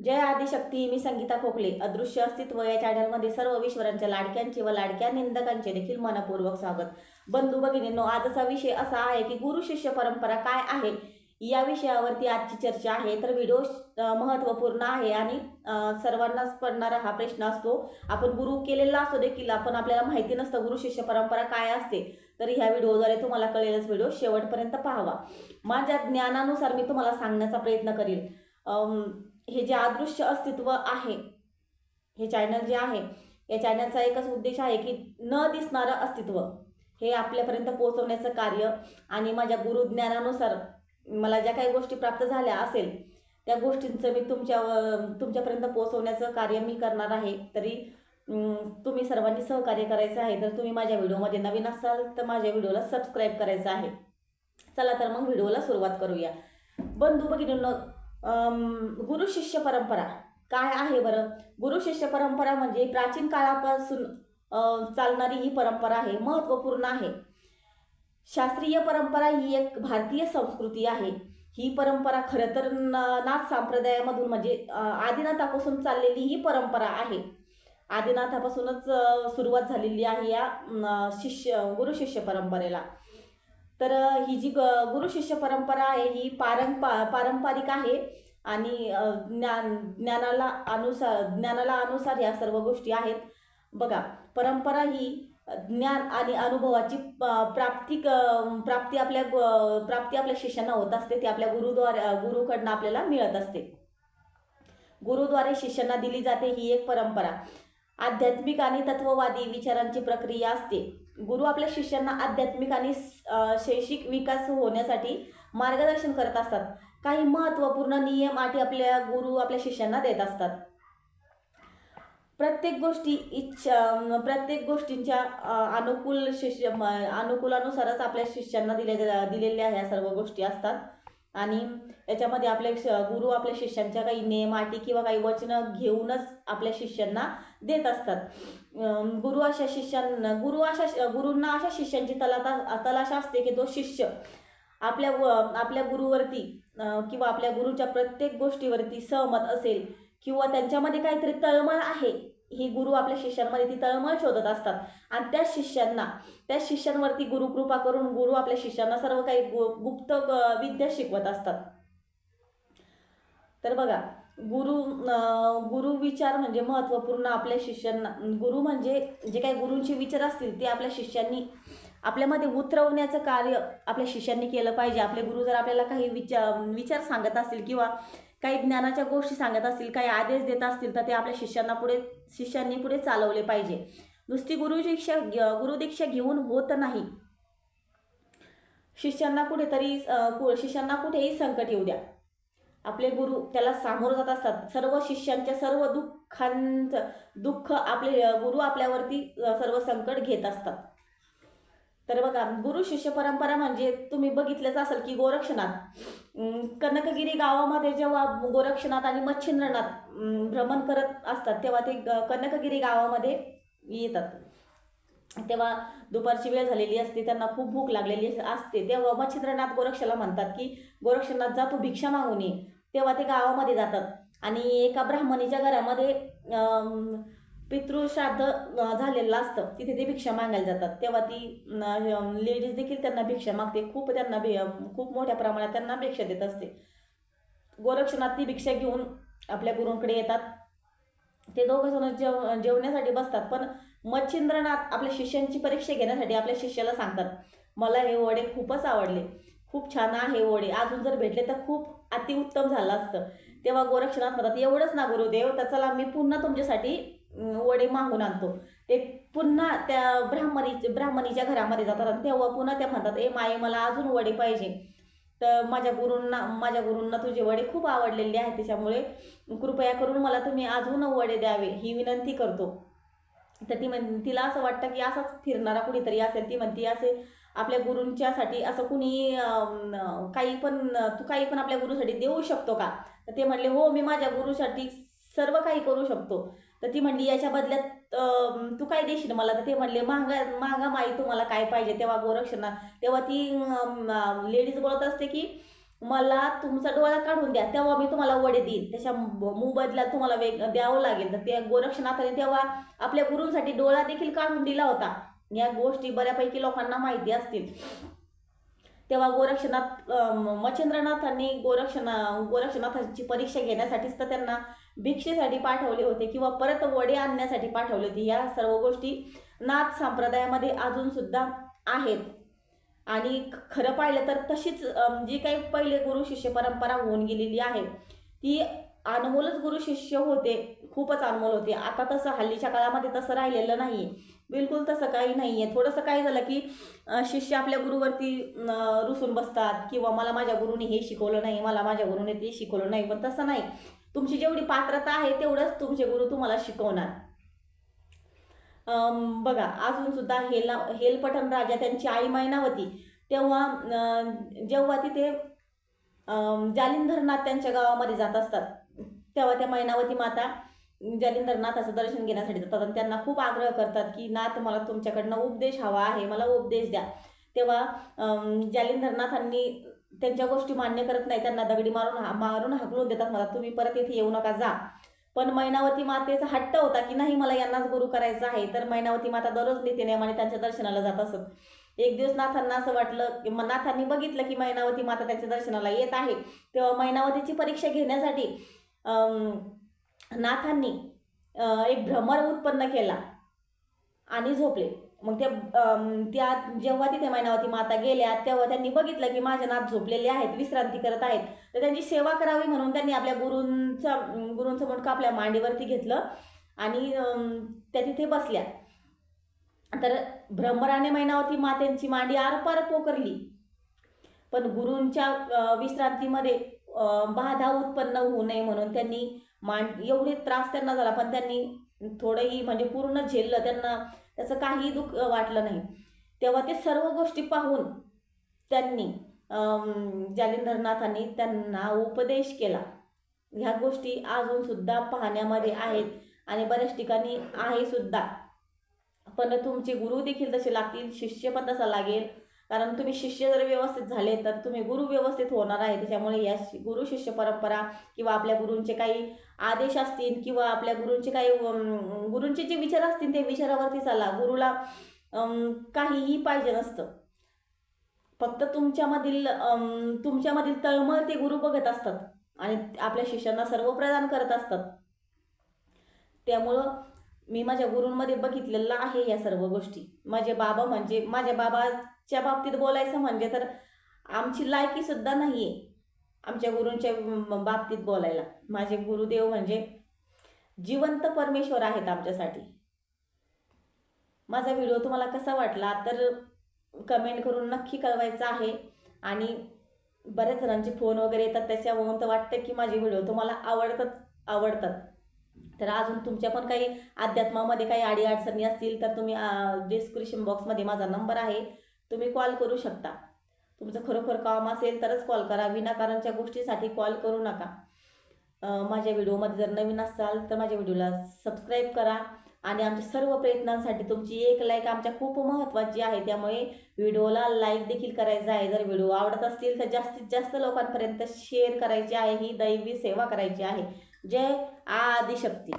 जय आदिशक्ती मी संगीता खोकले. अदृश्य अस्तित्व या चॅनलमध्ये सर्व विश्वरांच्या लाडक्यांचे व लाडक्या निंदकांचे देखील मनपूर्वक स्वागत. बंधू भगिनींनो आजचा विषय असा आहे की गुरु शिष्य परंपरा काय आहे? या विषयावरती आजची चर्चा आहे. तर व्हिडिओ महत्त्वपूर्ण आहे आणि सर्वांनाच पडणारा हा प्रश्न असतो. आपण गुरु केलेला असतो देखील आपण आपल्याला माहिती नसतं गुरु शिष्य परंपरा काय असते. तर ह्या व्हिडिओद्वारे तुम्हाला कळेलच व्हिडिओ शेवटपर्यंत पाहावा. माझ्या ज्ञानानुसार मी तुम्हाला सांगण्याचा प्रयत्न करेल. हे जे अदृश्य अस्तित्व आहे हे चॅनल जे आहे या चॅनलचा एकच उद्देश आहे की न दिसणारं अस्तित्व. हे आपल्यापर्यंत पोहोचवण्याचं कार्य आणि माझ्या गुरुज्ञानानुसार मला ज्या काही गोष्टी प्राप्त झाल्या असेल त्या गोष्टींचं मी तुमच्या तुमच्यापर्यंत पोहोचवण्याचं कार्य मी करणार आहे. तरी तुम्ही सर्वांनी सहकार्य करायचं आहे. तर तुम्ही माझ्या व्हिडिओमध्ये नवीन असाल तर माझ्या व्हिडिओला सबस्क्राईब करायचं आहे. चला तर मग व्हिडिओला सुरुवात करूया. बंधू भगिनींनो गुरु शिष्य परंपरा. काय आहे बरं? गुरु शिष्य परंपरा म्हणजे प्राचीन काळापासून चालणारी ही परंपरा आहे महत्त्वपूर्ण आहे. शास्त्रीय परंपरा ही एक भारतीय संस्कृती आहे. ही परंपरा खरं तर नाथ संप्रदायामधून म्हणजे आदिनाथापासून चाललेली ही परंपरा आहे. आदिनाथापासूनच सुरुवात झालेली आहे या शिष्य गुरु शिष्य परंपरेला. तर ही जी ग- गुरु शिष्य परंपरा आहे ही पारंपा पारंपरिक आहे आणि ज्ञान ज्ञानाला अनुसार ज्ञानाला अनुसार या सर्व गोष्टी आहेत. बघा परंपरा ही ज्ञान आणि अनुभवाची प्राप्ती प्राप्ती आपल्या ग- प्राप्ती आपल्या शिष्यांना होत असते. ती आपल्या गुरुद्वारे गुरुकडनं आपल्याला मिळत असते. गुरुद्वारे शिष्यांना दिली जाते ही एक परंपरा. आध्यात्मिक आणि तत्ववादी विचारांची प्रक्रिया असते. गुरु आपल्या शिष्यांना आध्यात्मिक आणि शैक्षिक विकास होण्यासाठी मार्गदर्शन करत असतात. काही महत्त्वपूर्ण नियम आठी आपल्या गुरु आपल्या शिष्यांना देत असतात. प्रत्येक गोष्टी इच्छा प्रत्येक गोष्टींच्या अनुकूल शिष्य अनुकूलानुसारच आपल्या शिष्यांना दिल्या दिलेल्या ह्या सर्व गोष्टी असतात. आणि याच्यामध्ये आपले श- गुरु आपल्या शिष्यांच्या काही नियम अटी किंवा काही वचनं घेऊनच आपल्या शिष्यांना देत असतात. गुरु अशा शिष्यांना गुरु अशा गुरूंना अशा शिष्यांची तलाता तलाशा असते की तो शिष्य आपल्या व- आपल्या गुरुवरती किंवा आपल्या गुरुच्या प्रत्येक गोष्टीवरती सहमत असेल किंवा त्यांच्यामध्ये काहीतरी तळमळ आहे ही गुरु आपल्या शिष्यांमध्ये ती तळमळ शोधत असतात. आणि त्या शिष्यांना त्या शिष्यांवरती गुरुकृपा करून गुरु आपल्या शिष्यांना सर्व काही गु- गुप्त विद्या शिकवत असतात. तर बघा गुरु गुरु विचार म्हणजे महत्त्वपूर्ण आपल्या शिष्यांना गुरु म्हणजे जे काही गुरूंचे विचार असतील ते आपल्या शिष्यांनी आपल्यामध्ये उतरवण्याचं कार्य आपल्या शिष्यांनी केलं पाहिजे. आपले गुरु जर आपल्याला काही विचार विचार सांगत असतील किंवा काही ज्ञानाच्या गोष्टी सांगत असतील काही आदेश देत असतील तर ते आपल्या शिष्यांना पुढे शिष्यांनी पुढे चालवले पाहिजे. नुसती गुरुदीक्षा गुरुदीक्षा घेऊन होत नाही. शिष्यांना कुठेतरी कु- शिष्यांना कुठेही संकट येऊ द्या. आपले गुरु त्याला सामोरं जात असतात. सर्व शिष्यांच्या सर्व दुःखांचं दुःख आपले गुरु आपल्यावरती सर्व संकट घेत असतात. तर बघा गुरु शिष्य परंपरा म्हणजे तुम्ही बघितलंच असाल की गोरक्षनाथ कनकगिरी गावामध्ये जेव्हा गोरक्षनाथ आणि मच्छिंद्रनाथ भ्रमण करत असतात तेव्हा ते कनकगिरी गावामध्ये येतात. तेव्हा दुपारची वेळ झालेली असते त्यांना खूप भूक लागलेली असते. तेव्हा मच्छिंद्रनाथ गोरक्षला म्हणतात की गोरक्षनाथ जा तू भिक्षा मागून ये. तेव्हा ते गावामध्ये जातात. आणि एका ब्राह्मणीच्या घरामध्ये पितृश्राद्ध झालेलं असतं. तिथे ते भिक्षा मागायला जातात. तेव्हा ती लेडीज देखील त्यांना भिक्षा मागते. खूप त्यांना भि खूप मोठ्या प्रमाणात त्यांना भिक्षा देत असते. गोरक्षनाथ ती भिक्षा घेऊन आपल्या गुरूंकडे येतात. ते दोघं जण जेव जेवण्यासाठी बसतात. पण मच्छिंद्रनाथ आपल्या शिष्यांची परीक्षा घेण्यासाठी आपल्या शिष्याला सांगतात मला हे वडे खूपच आवडले. खूप छान आहे वडे. अजून जर भेटले तर खूप अतिउत्तम झालं असतं. तेव्हा गोरक्षनाथ म्हणतात एवढंच ना गुरुदेव तर चला मी पुन्हा तुमच्यासाठी वडे मागून आणतो. ते पुन्हा त्या ब्राह्मणी ब्राह्मणीच्या घरामध्ये जातात आणि तेव्हा पुन्हा त्या म्हणतात ए माई मला अजून वडे पाहिजे. तर माझ्या गुरूंना माझ्या गुरूंना तुझे वडे खूप आवडलेले आहेत. त्याच्यामुळे कृपया करून मला तुम्ही अजून वडे द्यावे ही विनंती करतो. तर ती म्हण तिला असं वाटतं की असाच फिरणारा कुणीतरी असेल. ती म्हणती असे आपल्या गुरूंच्यासाठी असं कुणी काही पण तू काही पण आपल्या गुरुसाठी देऊ शकतो का? तर ते म्हणले हो मी माझ्या गुरुसाठी सर्व काही करू शकतो. तर ती म्हणली याच्या बदल्यात तू काय देशील मला? तर ते म्हणले महागा महागा माई तुम्हाला काय पाहिजे? तेव्हा गोरक्षणा तेव्हा ती लेडीज बोलत असते की मला तुमचा डोळा काढून द्या तेव्हा मी तुम्हाला वडे देईन. त्याच्या मुबदल्यात तुम्हाला वेग द्यावं लागेल. तर त्या गोरक्षनाथाने तेव्हा आपल्या गुरूंसाठी डोळा देखील काढून दिला होता. या गोष्टी बऱ्यापैकी लोकांना माहिती असतील. तेव्हा गोरक्षनाथ मच्छिंद्रनाथांनी गोरक्षना गोरक्षनाथांची परीक्षा घेण्यासाठीच तर त्यांना भिक्षेसाठी पाठवले होते किंवा परत वडे आणण्यासाठी पाठवले होते. या सर्व गोष्टी नाथ संप्रदायामध्ये अजूनसुद्धा आहेत. आणि ख- खरं पाहिलं तर तशीच जी काही पहिले गुरु शिष्य परंपरा होऊन गेलेली आहे ती अनमोलच गुरु शिष्य होते खूपच अनमोल होते. आता तसं हल्लीच्या काळामध्ये तसं राहिलेलं नाही बिलकुल तसं काही नाही आहे थोडंसं काय झालं की शिष्य आपल्या गुरुवरती रुसून बसतात. किंवा मला माझ्या गुरुने हे शिकवलं नाही मला माझ्या गुरुने ते शिकवलं नाही पण तसं नाही. तुमची जेवढी पात्रता आहे तेवढंच तुमचे गुरु तुम्हाला शिकवणार. बघा अजून सुद्धा हेला हेलपटन राजा त्यांची आई मैनावती तेव्हा जेव्हा तिथे जालिंधरनाथ त्यांच्या गावामध्ये जात असतात तेव्हा त्या मैनावती माता जालिंधरनाथाचं दर्शन घेण्यासाठी जातात आणि त्यांना खूप आग्रह करतात की नाथ मला तुमच्याकडनं उपदेश हवा आहे मला उपदेश द्या. तेव्हा जालिंधरनाथांनी त्यांच्या गोष्टी मान्य करत नाही त्यांना दगडी मारून हा- मारून हाकलून देतात मला. तुम्ही परत इथे येऊ नका जा. पण मैनावती मातेचा हट्ट होता की नाही मला यांनाच गुरु करायचं आहे. तर मैनावती माता दररोज नित्यनेमाने त्यांच्या दर्शनाला जात असत. एक दिवस नाथांना असं वाटलं की नाथांनी बघितलं की मैनावती माता त्यांच्या दर्शनाला येत आहे. तेव्हा मैनावतीची परीक्षा घेण्यासाठी नाथांनी एक भ्रमर उत्पन्न केला. आणि झोपले. मग त्या त्या जेव्हा तिथे मैनावती माता गेल्या तेव्हा त्यांनी बघितलं की माझे नाथ झोपलेले आहेत विश्रांती करत आहेत. तर त्यांची सेवा करावी म्हणून त्यांनी आपल्या गुरूंचा गुरूंचं मुंडकं आपल्या मांडीवरती घेतलं आणि त्या तिथे बसल्या. तर भ्रमराने मैनावती मातेंची मांडी आरपार पोकरली पण गुरूंच्या विश्रांतीमध्ये बाधा उत्पन्न होऊ नये म्हणून त्यांनी मांड एवढे त्रास त्यांना झाला. पण त्यांनी थोडंही म्हणजे पूर्ण झेललं. त्यांना त्याचं काही दुःख वाटलं नाही. तेव्हा ते सर्व गोष्टी पाहून त्यांनी जालिंधरनाथांनी त्यांना उपदेश केला. ह्या गोष्टी अजूनसुद्धा पाहण्यामध्ये आहेत आणि बऱ्याच ठिकाणी आहे सुद्धा. पण तुमचे गुरु देखील तसे लागतील शिष्य पण तसा लागेल. कारण तुम्ही शिष्य जर व्यवस्थित झाले तर तुम्ही गुरु व्यवस्थित होणार आहे. त्याच्यामुळे या शि- गुरु शिष्य परंपरा किंवा आपल्या गुरूंचे काही आदेश असतील किंवा आपल्या गुरूंचे काही गुरूंचे जे विचार असतील ते विचारावरती चाला. गुरुला काहीही पाहिजे नसतं. फक्त तुमच्यामधील तुमच्यामधील तळमळ ते गुरु बघत असतात. आणि आपल्या शिष्यांना सर्व प्रदान करत असतात. त्यामुळं मी माझ्या गुरूंमध्ये बघितलेलं आहे या सर्व गोष्टी. माझे बाबा म्हणजे माझ्या बाबाच्या बाबतीत बोलायचं म्हणजे तर आमची लायकीसुद्धा नाही आहे आमच्या गुरूंच्या बाबतीत बोलायला. माझे गुरुदेव म्हणजे जिवंत परमेश्वर आहेत आमच्यासाठी. माझा व्हिडिओ तुम्हाला कसा वाटला तर कमेंट करून नक्की कळवायचं आहे. आणि बऱ्याच जणांचे फोन वगैरे येतात त्याच्यामुळं तर वाटतं की माझे व्हिडिओ तुम्हाला आवडतात आवडतात. तर अजून तुमच्या पण काही अध्यात्मामध्ये काही अडीअडचणी असतील तर तुम्ही डिस्क्रिप्शन बॉक्समध्ये माझा नंबर आहे. तुम्ही कॉल करू शकता. तुमचं खरोखर काम असेल तरच कॉल करा. विनाकारणच्या गोष्टीसाठी कॉल करू नका. माझ्या व्हिडिओमध्ये जर नवीन असाल तर माझ्या व्हिडिओला सबस्क्राईब करा. आणि आमच्या सर्व प्रयत्नांसाठी तुमची एक लाईक आमच्या खूप महत्त्वाची आहे. त्यामुळे व्हिडिओला लाईक देखील करायचं आहे. जर व्हिडिओ आवडत असतील तर जास्तीत जास्त लोकांपर्यंत शेअर करायची आहे. ही दैवी सेवा करायची आहे. जय आदिशक्ती.